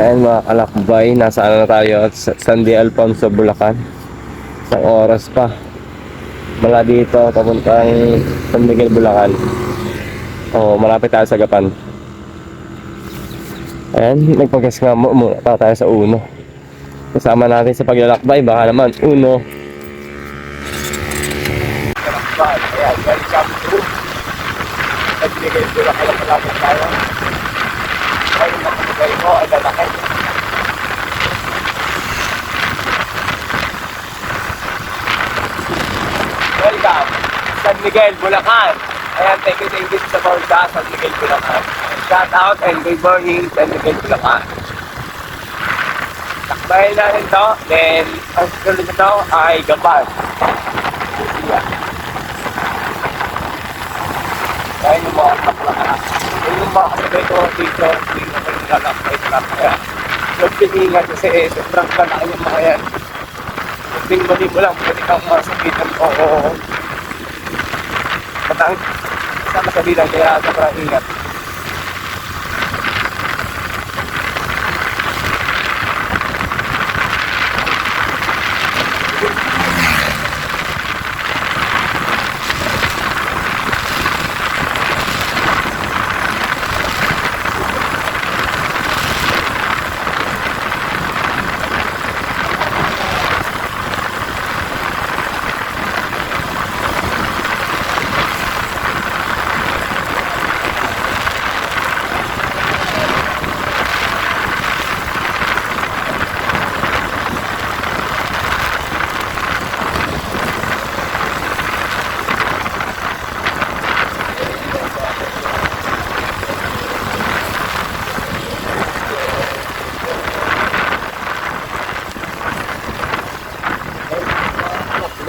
Ayan mga kalakbay, nasa ano tayo sa San Di Alfonso, Bulacan. Isang oras pa. Mula dito, papuntang San Miguel, Bulacan. O, malapit tayo sa Gapan. Ayan, nagpag-gas nga mo, muna pa tayo sa Uno. Kasama natin sa paglalakbay, baka naman Uno. Kalakbay, ayan, welcome to San Miguel, Bulacan. Malapit tayo. Mo, ay lalaki. Welcome, San Miguel, Bulacan. Ayan, thank you, thank you sa Borda, San Miguel, Bulacan. Shout out and good morning, San Miguel, Bulacan. Takbayan natin to, then ang susunod nito ay Gapan. Yeah. Ayan yung mga kaplakan. Yung mga kapatid ko dito, hindi na kaya. So, piningan kasi eh, sobrang kalaki yung mga yan. Kunting mali mo lang, pwede kang masakitan o matang sa kabilang kaya sobrang ingat.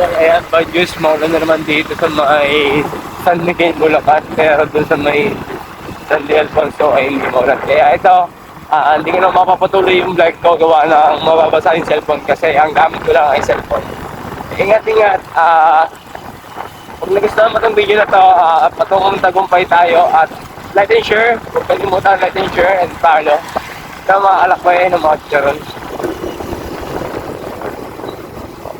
Ayan, bad news, maulan na naman dito sa may San Miguel, Bulacan. Pero doon sa may San Di Alfonso ay hindi maulan. Kaya ito, ah, hindi ko na mapapatuloy yung vlog ko gawa ng mababasa yung cellphone kasi ang gamit ko lang ay cellphone. Ingat-ingat, ah, kung nagustuhan mo itong video na to, uh, patungong tagumpay tayo at like and share, huwag kalimutan like and share and follow sa mga alakbay ng mga charon.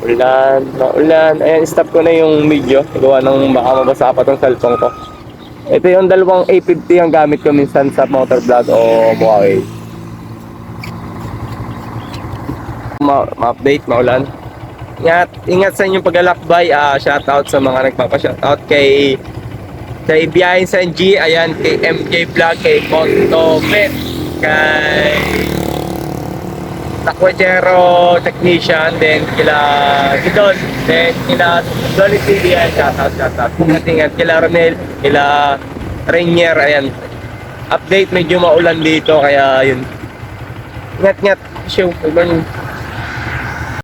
Maulan, maulan. Ayan, stop ko na yung video. Gawa ng baka mabasa pa tong cellphone ko. Ito yung dalawang A50 ang gamit ko minsan sa motor vlog o Huawei. Ma- ma-update, maulan. Ingat, ingat sa inyong paglalakbay. Ah, shoutout sa mga nagpapa-shoutout kay kay Biyahin San G, ayan, kay MJ Vlog, kay Monto Pet, kay Takwachero Technician, then kila Gidon, then kila Dolly TV, ayan, shoutout, shoutout. Ingat, ingat, kila Ronel, kila Rainier, ayan. Update, medyo maulan dito, kaya yun. Ingat, ingat. Show, morning.